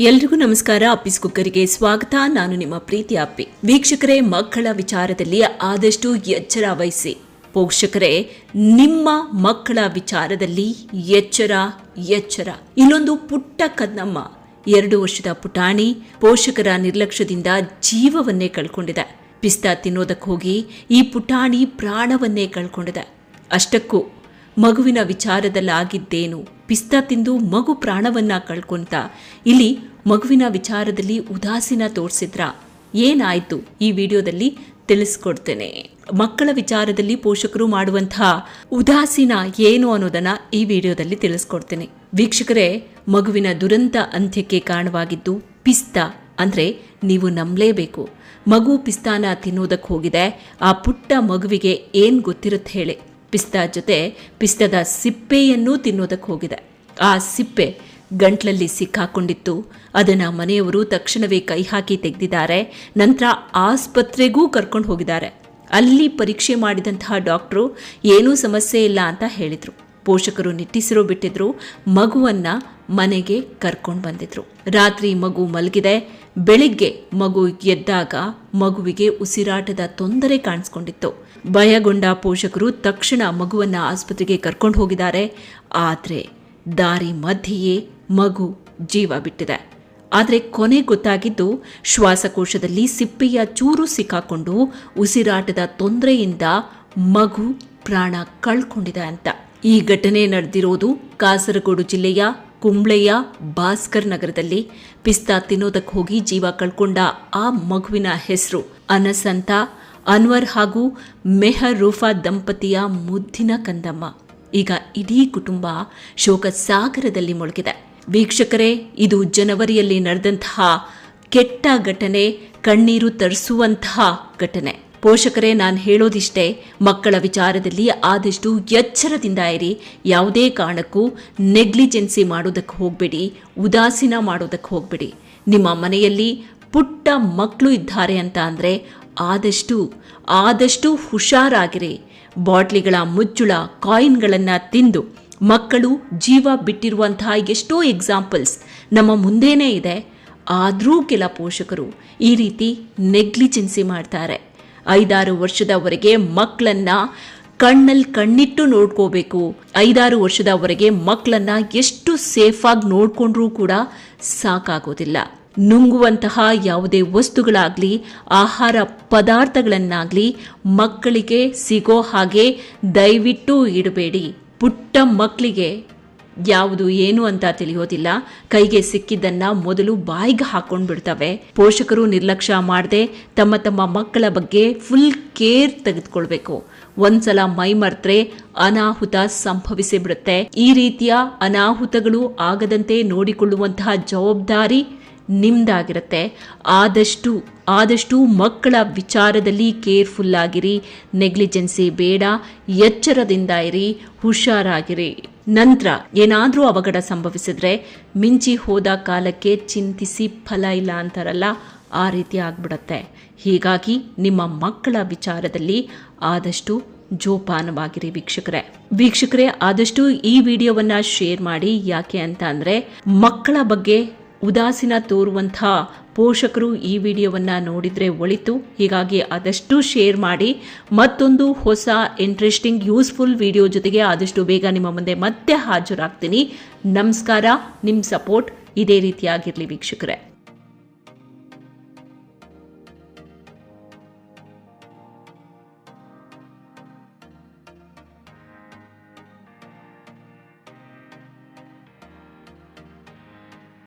ಎಲ್ರಿಗೂ ನಮಸ್ಕಾರ. ಅಪ್ಪಿಸ್ ಕುಕ್ಕರಿಗೆ ಸ್ವಾಗತ. ನಾನು ನಿಮ್ಮ ಪ್ರೀತಿ ಅಪ್ಪಿ. ವೀಕ್ಷಕರೇ, ಮಕ್ಕಳ ವಿಚಾರದಲ್ಲಿ ಆದಷ್ಟು ಎಚ್ಚರ ವಹಿಸಿ. ಪೋಷಕರೇ, ನಿಮ್ಮ ಮಕ್ಕಳ ವಿಚಾರದಲ್ಲಿ ಎಚ್ಚರ ಎಚ್ಚರ. ಇಲ್ಲೊಂದು ಪುಟ್ಟ ಕನ್ನಮ್ಮ ಎರಡು ವರ್ಷದ ಪುಟಾಣಿ, ಪೋಷಕರ ನಿರ್ಲಕ್ಷ್ಯದಿಂದ ಜೀವವನ್ನೇ ಕಳ್ಕೊಂಡಿದೆ. ಪಿಸ್ತಾ ತಿನ್ನೋದಕ್ಕೆ ಹೋಗಿ ಈ ಪುಟಾಣಿ ಪ್ರಾಣವನ್ನೇ ಕಳ್ಕೊಂಡಿದೆ. ಅಷ್ಟಕ್ಕೂ ಮಗುವಿನ ವಿಚಾರದಲ್ಲಾಗಿದ್ದೇನು? ಪಿಸ್ತಾ ತಿಂದು ಮಗು ಪ್ರಾಣವನ್ನ ಕಳ್ಕೊಂತ. ಇಲ್ಲಿ ಮಗುವಿನ ವಿಚಾರದಲ್ಲಿ ಉದಾಸೀನ ತೋರಿಸಿದ್ರ. ಏನಾಯ್ತು? ಈ ವಿಡಿಯೋದಲ್ಲಿ ತಿಳಿಸ್ಕೊಡ್ತೇನೆ. ಮಕ್ಕಳ ವಿಚಾರದಲ್ಲಿ ಪೋಷಕರು ಮಾಡುವಂತಹ ಉದಾಸೀನ ಏನು ಅನ್ನೋದನ್ನ ಈ ವಿಡಿಯೋದಲ್ಲಿ ತಿಳಿಸ್ಕೊಡ್ತೇನೆ. ವೀಕ್ಷಕರೇ, ಮಗುವಿನ ದುರಂತ ಅಂತ್ಯಕ್ಕೆ ಕಾರಣವಾಗಿದ್ದು ಪಿಸ್ತಾ ಅಂದ್ರೆ ನೀವು ನಂಬಲೇಬೇಕು. ಮಗು ಪಿಸ್ತಾನ ತಿನ್ನೋದಕ್ಕೆ ಹೋಗಿದೆ. ಆ ಪುಟ್ಟ ಮಗುವಿಗೆ ಏನ್ ಗೊತ್ತಿರುತ್ತೆ ಹೇಳಿ. ಪಿಸ್ತಾ ಜೊತೆ ಪಿಸ್ತದ ಸಿಪ್ಪೆಯನ್ನೂ ತಿನ್ನೋದಕ್ಕೆ ಹೋಗಿದೆ. ಆ ಸಿಪ್ಪೆ ಗಂಟ್ಲಲ್ಲಿ ಸಿಕ್ಕಾಕೊಂಡಿತ್ತು. ಅದನ್ನು ಮನೆಯವರು ತಕ್ಷಣವೇ ಕೈ ಹಾಕಿ ತೆಗೆದಿದ್ದಾರೆ. ನಂತರ ಆಸ್ಪತ್ರೆಗೂ ಕರ್ಕೊಂಡು ಹೋಗಿದ್ದಾರೆ. ಅಲ್ಲಿ ಪರೀಕ್ಷೆ ಮಾಡಿದಂತಹ ಡಾಕ್ಟ್ರು, ಏನೂ ಸಮಸ್ಯೆ ಇಲ್ಲ ಅಂತ ಹೇಳಿದರು. ಪೋಷಕರು ನಿಟ್ಟಿಸಿರೋ ಬಿಟ್ಟಿದ್ರು. ಮಗುವನ್ನ ಮನೆಗೆ ಕರ್ಕೊಂಡು ಬಂದಿದ್ರು. ರಾತ್ರಿ ಮಗು ಮಲಗಿದೆ. ಬೆಳಿಗ್ಗೆ ಮಗು ಎದ್ದಾಗ ಮಗುವಿಗೆ ಉಸಿರಾಟದ ತೊಂದರೆ ಕಾಣಿಸ್ಕೊಂಡಿತ್ತು. ಭಯಗೊಂಡ ಪೋಷಕರು ತಕ್ಷಣ ಮಗುವನ್ನು ಆಸ್ಪತ್ರೆಗೆ ಕರ್ಕೊಂಡು ಹೋಗಿದ್ದಾರೆ. ಆದರೆ ದಾರಿ ಮಧ್ಯೆಯೇ ಮಗು ಜೀವ ಬಿಟ್ಟಿದೆ. ಆದರೆ ಕೊನೆ ಗೊತ್ತಾಗಿದ್ದು ಶ್ವಾಸಕೋಶದಲ್ಲಿ ಸಿಪ್ಪೆಯ ಚೂರು ಸಿಕ್ಕಾಕೊಂಡು ಉಸಿರಾಟದ ತೊಂದರೆಯಿಂದ ಮಗು ಪ್ರಾಣ ಕಳ್ಕೊಂಡಿದೆ ಅಂತ. ಈ ಘಟನೆ ನಡೆದಿರೋದು ಕಾಸರಗೋಡು ಜಿಲ್ಲೆಯ ಕುಂಬ್ಳೆಯ ಭಾಸ್ಕರ್ ನಗರದಲ್ಲಿ. ಪಿಸ್ತಾ ತಿನ್ನೋದಕ್ಕೆ ಹೋಗಿ ಜೀವ ಕಳ್ಕೊಂಡ ಆ ಮಗುವಿನ ಹೆಸರು ಅನಸಂತ. ಅನ್ವರ್ ಹಾಗೂ ಮೆಹರ್ ರೂಫಾ ದಂಪತಿಯ ಮುದ್ದಿನ ಕಂದಮ್ಮ. ಈಗ ಇಡೀ ಕುಟುಂಬ ಶೋಕ ಸಾಗರದಲ್ಲಿ ಮುಳುಗಿದೆ. ವೀಕ್ಷಕರೇ, ಇದು ಜನವರಿಯಲ್ಲಿ ನಡೆದಂತಹ ಕೆಟ್ಟ ಘಟನೆ, ಕಣ್ಣೀರು ತರಿಸುವಂತಹ ಘಟನೆ. ಪೋಷಕರೇ, ನಾನು ಹೇಳೋದಿಷ್ಟೇ, ಮಕ್ಕಳ ವಿಚಾರದಲ್ಲಿ ಆದಷ್ಟು ಎಚ್ಚರದಿಂದ ಇರಿ. ಯಾವುದೇ ಕಾರಣಕ್ಕೂ ನೆಗ್ಲಿಜೆನ್ಸಿ ಮಾಡೋದಕ್ಕೆ ಹೋಗಬೇಡಿ, ಉದಾಸೀನ ಮಾಡೋದಕ್ಕೆ ಹೋಗಬೇಡಿ. ನಿಮ್ಮ ಮನೆಯಲ್ಲಿ ಪುಟ್ಟ ಮಕ್ಕಳು ಇದ್ದಾರೆ ಅಂತ ಅಂದರೆ ಆದಷ್ಟು ಆದಷ್ಟು ಹುಷಾರಾಗಿರಿ. ಬಾಟ್ಲಿಗಳ ಮುಚ್ಚುಳ ಕಾಯಿನ್ಗಳನ್ನು ತಿಂದು, ಮಕ್ಕಳು ಜೀವ ಬಿಟ್ಟಿರುವಂತಹ ಎಷ್ಟೋ ಎಕ್ಸಾಂಪಲ್ಸ್ ನಮ್ಮ ಮುಂದೆನೇ ಇದೆ. ಆದರೂ ಕೆಲ ಪೋಷಕರು ಈ ರೀತಿ ನೆಗ್ಲಿಜೆನ್ಸಿ ಮಾಡ್ತಾರೆ. ಐದಾರು ವರ್ಷದವರೆಗೆ ಮಕ್ಕಳನ್ನ ಕಣ್ಣಲ್ಲಿ ಕಣ್ಣಿಟ್ಟು ನೋಡ್ಕೋಬೇಕು. ಐದಾರು ವರ್ಷದವರೆಗೆ ಮಕ್ಕಳನ್ನ ಎಷ್ಟು ಸೇಫಾಗಿ ನೋಡಿಕೊಂಡ್ರೂ ಕೂಡ ಸಾಕಾಗೋದಿಲ್ಲ. ನುಂಗುವಂತಹ ಯಾವುದೇ ವಸ್ತುಗಳಾಗ್ಲಿ, ಆಹಾರ ಪದಾರ್ಥಗಳನ್ನಾಗ್ಲಿ ಮಕ್ಕಳಿಗೆ ಸಿಗೋ ಹಾಗೆ ದಯವಿಟ್ಟು ಇಡಬೇಡಿ. ಪುಟ್ಟ ಮಕ್ಕಳಿಗೆ ಯಾವುದು ಏನು ಅಂತ ತಿಳಿಯೋದಿಲ್ಲ. ಕೈಗೆ ಸಿಕ್ಕಿದ್ದನ್ನ ಮೊದಲು ಬಾಯಿಗೆ ಹಾಕೊಂಡು ಬಿಡ್ತವೆ. ಪೋಷಕರು ನಿರ್ಲಕ್ಷ್ಯ ಮಾಡದೆ ತಮ್ಮ ತಮ್ಮ ಮಕ್ಕಳ ಬಗ್ಗೆ ಫುಲ್ ಕೇರ್ ತೆಗೆದುಕೊಳ್ಬೇಕು. ಒಂದ್ಸಲ ಮೈ ಮರ್ತ್ರೆ ಅನಾಹುತ ಸಂಭವಿಸಿ ಬಿಡುತ್ತೆ. ಈ ರೀತಿಯ ಅನಾಹುತಗಳು ಆಗದಂತೆ ನೋಡಿಕೊಳ್ಳುವಂತಹ ಜವಾಬ್ದಾರಿ ನಿಮ್ದಾಗಿರುತ್ತೆ. ಆದಷ್ಟು ಆದಷ್ಟು ಮಕ್ಕಳ ವಿಚಾರದಲ್ಲಿ ಕೇರ್ಫುಲ್ ಆಗಿರಿ. ನೆಗ್ಲಿಜೆನ್ಸಿ ಬೇಡ. ಎಚ್ಚರದಿಂದ ಇರಿ. ಹುಷಾರಾಗಿರಿ. ನಂತರ ಏನಾದರೂ ಅವಘಡ ಸಂಭವಿಸಿದ್ರೆ ಮಿಂಚಿ ಹೋದ ಕಾಲಕ್ಕೆ ಚಿಂತಿಸಿ ಫಲ ಇಲ್ಲ ಅಂತಾರಲ್ಲ, ಆ ರೀತಿ ಆಗ್ಬಿಡತ್ತೆ. ಹೀಗಾಗಿ ನಿಮ್ಮ ಮಕ್ಕಳ ವಿಚಾರದಲ್ಲಿ ಆದಷ್ಟು ಜೋಪಾನವಾಗಿರಿ ವೀಕ್ಷಕರೇ. ವೀಕ್ಷಕರೇ, ಆದಷ್ಟು ಈ ವಿಡಿಯೋವನ್ನ ಶೇರ್ ಮಾಡಿ. ಯಾಕೆ ಅಂತ ಅಂದ್ರೆ ಮಕ್ಕಳ ಬಗ್ಗೆ ಉದಾಸೀನ ತೋರುವಂಥ ಪೋಷಕರು ಈ ವಿಡಿಯೋವನ್ನ ನೋಡಿದ್ರೆ ಒಳಿತು. ಹೀಗಾಗಿ ಆದಷ್ಟು ಶೇರ್ ಮಾಡಿ. ಮತ್ತೊಂದು ಹೊಸ ಇಂಟ್ರೆಸ್ಟಿಂಗ್ ಯೂಸ್ಫುಲ್ ವಿಡಿಯೋ ಜೊತೆಗೆ ಆದಷ್ಟು ಬೇಗ ನಿಮ್ಮ ಮುಂದೆ ಮತ್ತೆ ಹಾಜರಾಗ್ತೀನಿ. ನಮಸ್ಕಾರ ನಿಮ್ಮ ಸಪೋರ್ಟ್ ಇದೇ ರೀತಿಯಾಗಿರಲಿ ವೀಕ್ಷಕರೇ.